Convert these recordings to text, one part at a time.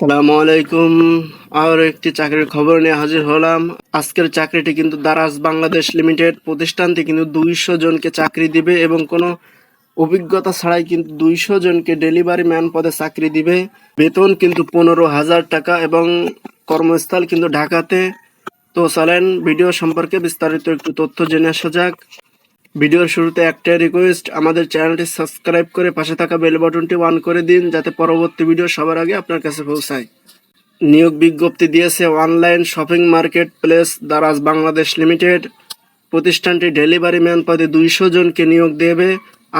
সালামু আলাইকুম। আর একটি চাকরির খবর নিয়ে হাজির হলাম। আজকের চাকরিটি কিন্তু দারাজ বাংলাদেশ লিমিটেড প্রতিষ্ঠানটি কিন্তু দুইশো জনকে চাকরি দিবে এবং কোনো অভিজ্ঞতা ছাড়াই কিন্তু দুইশো জনকে ডেলিভারি ম্যান পদে চাকরি দিবে। বেতন কিন্তু পনেরো হাজার টাকা এবং কর্মস্থল কিন্তু ঢাকাতে। তো চলেন, ভিডিও সম্পর্কে বিস্তারিত একটু তথ্য জেনে আসা যাক। ভিডিওর শুরুতে একটাই রিকোয়েস্ট আমাদের চ্যানেলটি সাবস্ক্রাইব করে পাশে থাকা বেল বাটনটি অন করে দিন, যাতে পরবর্তী ভিডিও সবার আগে আপনার কাছে পৌঁছায়। নিয়োগ বিজ্ঞপ্তি দিয়েছে online shopping market place Daraz Bangladesh limited প্রতিষ্ঠানটি ডেলিভারি ম্যান পদে দুইশো জনকে নিয়োগ দেবে।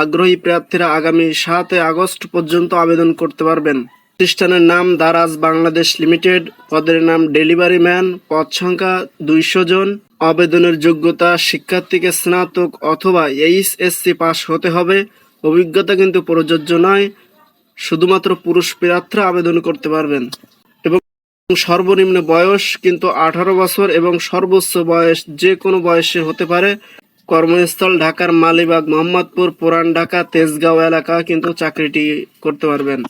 আগ্রহী প্রার্থীরা আগামী সাতই আগস্ট পর্যন্ত আবেদন করতে পারবেন। প্রতিষ্ঠানের নাম দারাজ বাংলাদেশ লিমিটেড পদের নাম ডেলিভারি ম্যান পদ সংখ্যা দুইশো জন। আবেদনের যোগ্যতা শিক্ষার্থীকে স্নাতক অথবা এইচএসসি পাস হতে হবে। অভিজ্ঞতা কিন্তু প্রযোজ্য নয়। শুধুমাত্র পুরুষ প্রার্থীরা আবেদন করতে পারবেন। এবং সর্বনিম্ন বয়স কিন্তু আঠারো বছর এবং সর্বোচ্চ বয়স যে কোনো বয়সে হতে পারে। কর্মস্থল ঢাকার মালিবাগ, মোহাম্মদপুর, পুরান ঢাকা, তেজগাঁও এলাকা কিন্তু চাকরিটি করতে পারবেন।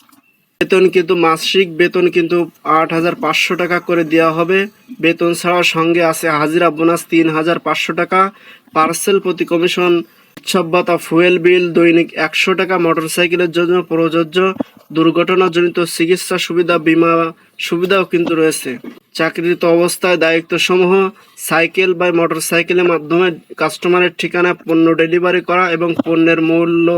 বেতন কিন্তু মাসিক, বেতন কিন্তু আট হাজার পাঁচশো টাকা করে দেওয়া হবে। বেতন ছাড়াও সঙ্গে আছে হাজিরা বোনাস তিন হাজার পাঁচশো টাকা, পার্সেল প্রতি কমিশন, উৎসব ফুয়েল বিল, দৈনিক একশো টাকা, মোটরসাইকেলের জন্য প্রযোজ্য, দুর্ঘটনাজনিত চিকিৎসা সুবিধা, বীমা সুবিধাও কিন্তু রয়েছে। চাকরিরত অবস্থায় দায়িত্ব সমূহ সাইকেল বা মোটরসাইকেলের মাধ্যমে কাস্টমারের ঠিকানায় পণ্য ডেলিভারি করা এবং পণ্যের মূল্য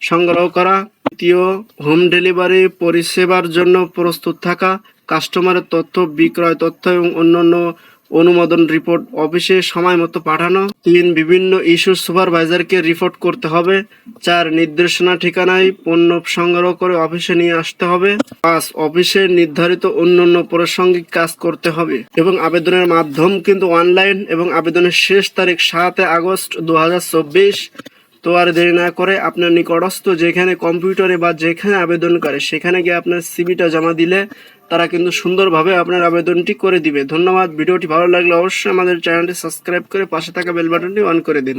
সংগ্রহ করা। দ্বিতীয়, হোম ডেলিভারি পরিষেবার জন্য প্রস্তুত থাকা, কাস্টমারের তথ্য, বিক্রয় তথ্য এবং অন্যান্য অনুমোদন রিপোর্ট অফিসে সময় মতো পাঠানো। তিন, বিভিন্ন ইস্যু সুপারভাইজারকে রিপোর্ট করতে হবে। চার, নির্দেশনা ঠিকানায় পণ্য সংগ্রহ করে অফিসে নিয়ে আসতে হবে। পাঁচ, অফিসে নির্ধারিত অন্যান্য প্রাসঙ্গিক কাজ করতে হবে এবং আবেদনের মাধ্যম কিন্তু অনলাইন এবং আবেদনের শেষ তারিখ সাত আগস্ট দু হাজার চব্বিশ। তো আর দেরি না করে আপনার নিকটস্থ যেখানে কম্পিউটারে বা যেখানে আবেদন করে, সেখানে গিয়ে আপনার সিবিটা জমা দিলে তারা কিন্তু সুন্দরভাবে আপনার আবেদনটি করে দিবে। ধন্যবাদ। ভিডিওটি ভালো লাগলে অবশ্যই আমাদের চ্যানেলটি সাবস্ক্রাইব করে পাশে থাকা বেল বাটনটি অন করে দিন।